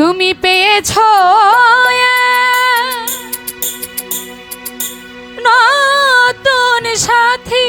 তুমি পেয়েছ নতুন সাথী।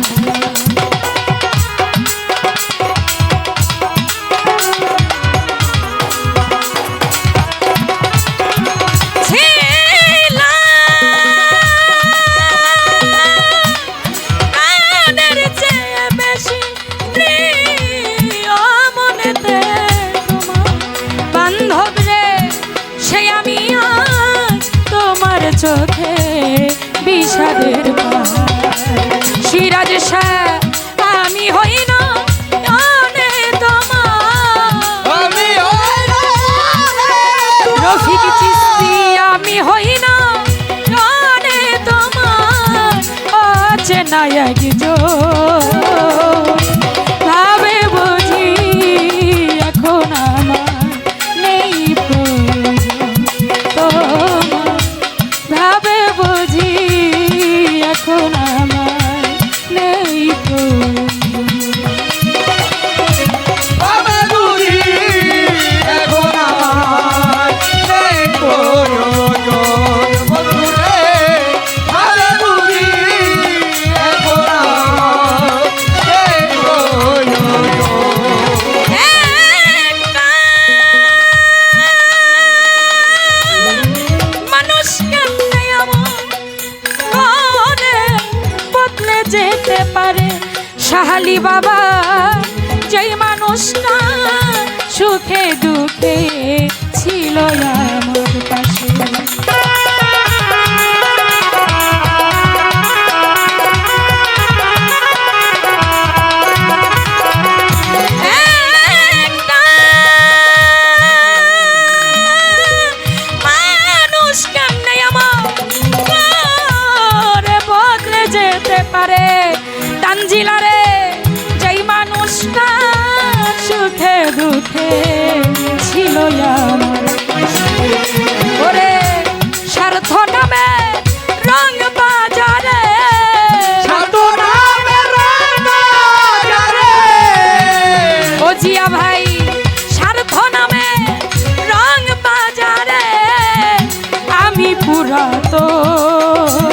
কাহালি বাবা যেই মানুষটা সুখে দুঃখে ছিল না। পুরাতন।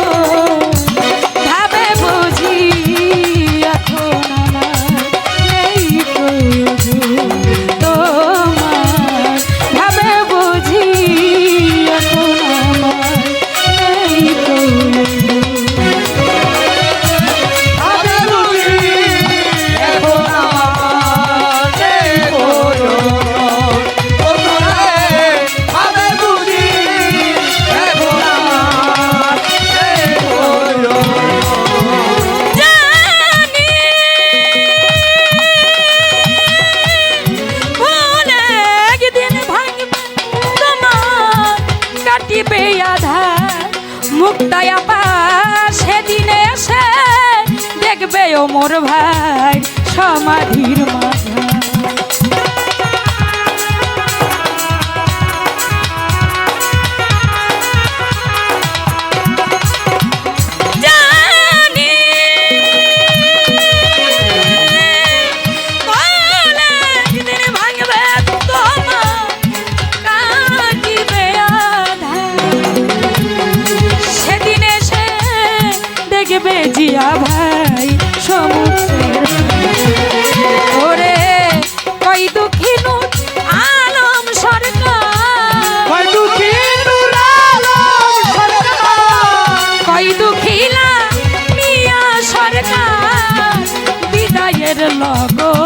মোর ভাই সমাধির মাঝা। Logo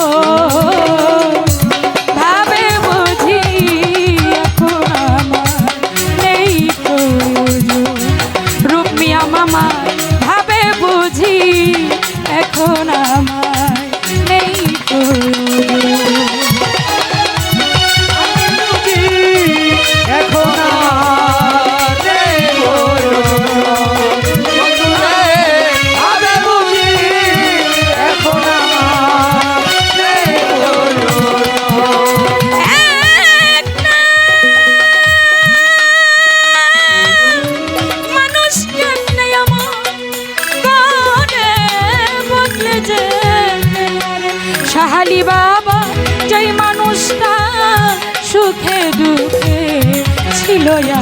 Hallelujah.